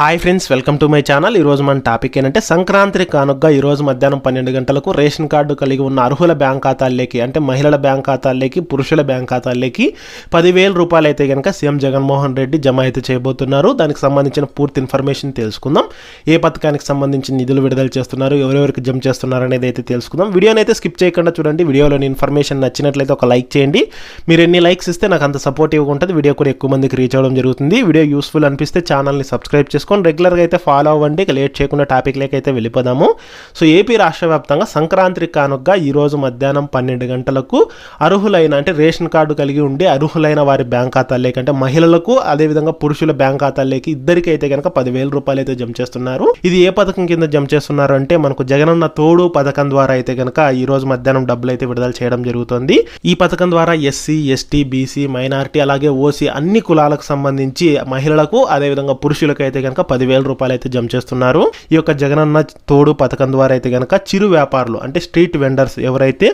Hi friends welcome to my channel. ఈ రోజు మన టాపిక్ ఏంటంటే సంక్రాంతి కానుగ్గా ఈరోజు మధ్యాహ్నం పన్నెండు గంటలకు రేషన్ కార్డు కలిగి ఉన్న అర్హుల బ్యాంక్ ఖాతాల్లోకి అంటే మహిళల బ్యాంక్ ఖాతాల్లోకి పురుషుల బ్యాంక్ ఖాతాల్లోకి పదివేల రూపాయలు అయితే కనుక సీఎం జగన్మోహన్ రెడ్డి జమ అయితే చేయబోతున్నారు. దానికి సంబంధించిన పూర్తి ఇన్ఫర్మేషన్ తెలుసుకుందాం. ఏ పథకానికి సంబంధించిన నిధులు విడుదల చేస్తున్నారు ఎవరెవరికి జమ చేస్తున్నారు అనేది అయితే తెలుసుకుందాం. వీడియోని అయితే స్కిప్ చేయకుండా చూడండి. వీడియోలోని ఇన్ఫర్మేషన్ నచ్చినట్లయితే ఒక లైక్ చేయండి. మీరు ఎన్ని లైక్స్ ఇస్తే నాకు అంత సపోర్టివ్గా ఉంటుంది. వీడియో కూడా ఎక్కువ మందికి రీచ్ అవ్వడం జరుగుతుంది. వీడియో యూస్ఫుల్ అనిపిస్తే ఛానల్ని సబ్స్క్రైబ్ చేసుకొని రెగ్యులర్గా అయితే ఫాలో అవ్వండి. ఇక లేట్ చేయకుండా టాపిక్లోకి అయితే వెళ్ళిపోదాము. సో ఏపీ రాష్ట్ర వ్యాప్తంగా సంక్రాంతి కానుగ్గా ఈ రోజు మధ్యాహ్నం పన్నెండు గంటలకు అర్హులైన అంటే రేషన్ కార్డు కలిగి ఉండి అర్హులైన వారి బ్యాంక్ ఖాతాల్లోకి అంటే మహిళలకు అదేవిధంగా పురుషుల బ్యాంక్ ఖాతాల్లోకి ఇద్దరికి అయితే కనుక పదివేల రూపాయలు అయితే జమ చేస్తున్నారు. ఇది ఏ పథకం కింద జమ చేస్తున్నారు అంటే మనకు జగనన్న తోడు పథకం ద్వారా అయితే కనుక ఈ రోజు మధ్యాహ్నం డబ్బులు అయితే విడుదల చేయడం జరుగుతుంది. ఈ పథకం ద్వారా ఎస్సీ ఎస్టీ బీసీ మైనారిటీ అలాగే ఓసీ అన్ని కులాలకు సంబంధించి మహిళలకు అదేవిధంగా పురుషులకు అయితే కనుక పదివేల రూపాయలు అయితే జమ చేస్తున్నారు. ఈ యొక్క జగనన్న తోడు పథకం ద్వారా అయితే కనుక చిరు వ్యాపారులు అంటే స్ట్రీట్ వెండర్స్ ఎవరైతే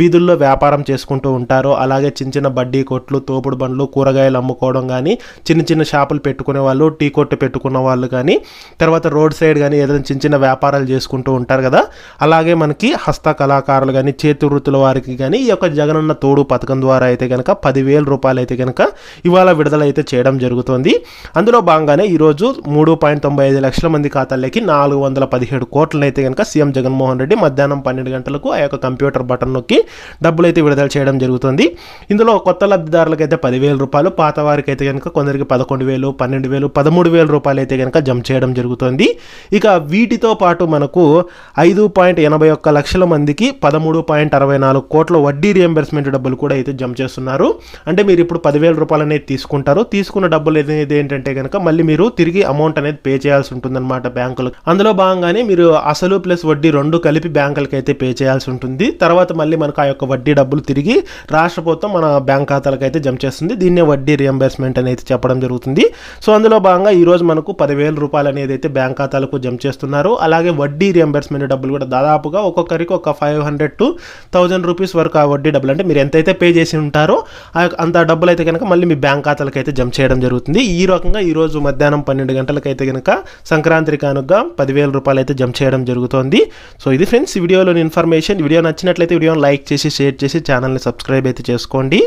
వీధుల్లో వ్యాపారం చేసుకుంటూ ఉంటారో అలాగే చిన్న చిన్న బడ్డీ కొట్లు తోపుడు బండ్లు కూరగాయలు అమ్ముకోవడం కానీ చిన్న చిన్న షాపులు పెట్టుకునే వాళ్ళు టీ కొట్టు పెట్టుకున్న వాళ్ళు కానీ తర్వాత రోడ్ సైడ్ కానీ ఏదైనా చిన్న చిన్న వ్యాపారాలు చేసుకుంటూ ఉంటారు కదా. అలాగే మనకి హస్త కళాకారులు కానీ చేతి వృత్తుల వారికి కానీ ఈ యొక్క జగనన్న తోడు పథకం ద్వారా అయితే కనుక పదివేల రూపాయలు అయితే కనుక ఇవాళ విడుదల అయితే చేయడం జరుగుతుంది. అందులో భాగంగానే ఈరోజు మూడు పాయింట్ తొంభై ఐదు లక్షల మంది ఖాతాల్లోకి నాలుగు వందల పదిహేడు కోట్లను అయితే కనుక సీఎం జగన్మోహన్ రెడ్డి మధ్యాహ్నం పన్నెండు గంటలకు ఆ యొక్క కంప్యూటర్ బటన్ నొక్కి డబ్బులు అయితే విడుదల చేయడం జరుగుతుంది. ఇందులో కొత్త లబ్ధిదారులకు అయితే పదివేల రూపాయలు పాత వారికి అయితే కనుక కొందరికి పదకొండు వేలు పన్నెండు వేలు పదమూడు వేల రూపాయలు అయితే కనుక జమ చేయడం జరుగుతుంది. ఇక వీటితో పాటు మనకు ఐదు పాయింట్ ఎనభై ఒక్క లక్షల మందికి పదమూడు పాయింట్ అరవై నాలుగు కోట్ల వడ్డీ రియంబర్స్మెంట్ డబ్బులు కూడా అయితే జమ చేస్తున్నారు. అంటే మీరు ఇప్పుడు పదివేల రూపాయలు అనేది తీసుకుంటారు. తీసుకున్న డబ్బులు అనేది ఏంటంటే కనుక మళ్ళీ మీరు తిరిగి అమౌంట్ అమౌంట్ అనేది పే చేయాల్సి ఉంటుందన్నమాట బ్యాంకులకు. అందులో భాగంగానే మీరు అసలు ప్లస్ వడ్డీ రెండు కలిపి బ్యాంకులకి అయితే పే చేయాల్సి ఉంటుంది. తర్వాత మళ్ళీ మనకు ఆ యొక్క వడ్డీ డబ్బులు తిరిగి రాష్ట్ర ప్రభుత్వం మన బ్యాంక్ ఖాతాలకు అయితే జమ చేస్తుంది. దీన్నే వడ్డీ రియంబర్స్మెంట్ అనేది చెప్పడం జరుగుతుంది. సో అందులో భాగంగా ఈరోజు మనకు పదివేల రూపాయలు అనేది అయితే బ్యాంక్ ఖాతాలకు జమ చేస్తున్నారు. అలాగే వడ్డీ రియంబర్స్మెంట్ డబ్బులు కూడా దాదాపుగా ఒక్కొక్కరికి ఒక five hundred to thousand rupees వరకు ఆ వడ్డీ డబ్బులు. అంటే మీరు ఎంతైతే పే చేసి ఉంటారో ఆ యొక్క- అంత డబ్బులు అయితే కనుక మళ్ళీ మీ బ్యాంక్ ఖాతాలకు అయితే జమ చేయడం జరుగుతుంది. ఈ రకంగా ఈ రోజు మధ్యాహ్నం పన్నెండు గంటల అయితే కనుక సంక్రాంతి కానుక పదివేల రూపాయలు అయితే జమ చేయడం జరుగుతోంది. సో ఇది ఫ్రెండ్స్ వీడియోలోని ఇన్ఫర్మేషన్. వీడియో నచ్చినట్లయితే వీడియోని లైక్ చేసి షేర్ చేసి ఛానల్ని సబ్స్క్రైబ్ అయితే చేసుకోండి.